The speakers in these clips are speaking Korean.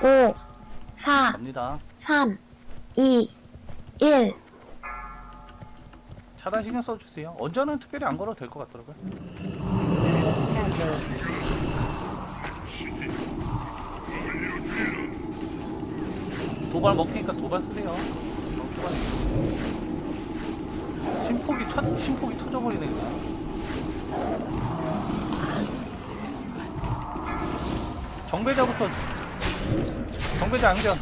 5, 4, 갑니다. 3, 2, 1. 차단 신경 써주세요. 언제는 특별히 안 걸어도 될 것 같더라고요. 도발 먹히니까 도발 쓰세요. 어, 도발. 심폭이 첫 심폭이 터져버리네 그냥. 정배자부터 정배자 양전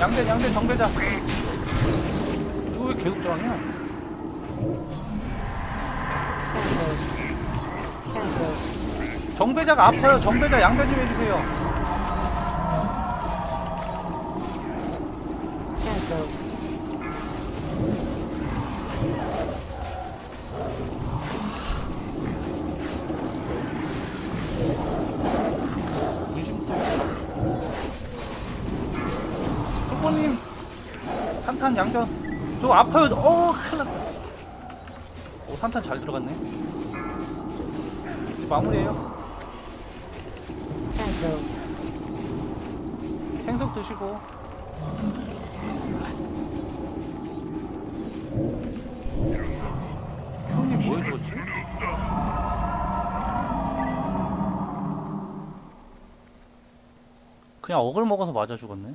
양전 양전 정배자 이거 왜 계속 저항이야? 정배자가 아파요. 정배자 양배 좀 해주세요. 문심도. 뚜뽀님 산탄 양전. 저 아파요. 어 큰일 났다. 오 산탄 잘 들어갔네. 이제 마무리해요. 생석 드시고 형님 뭐 해주었지? 그냥 억을 먹어서 맞아 죽었네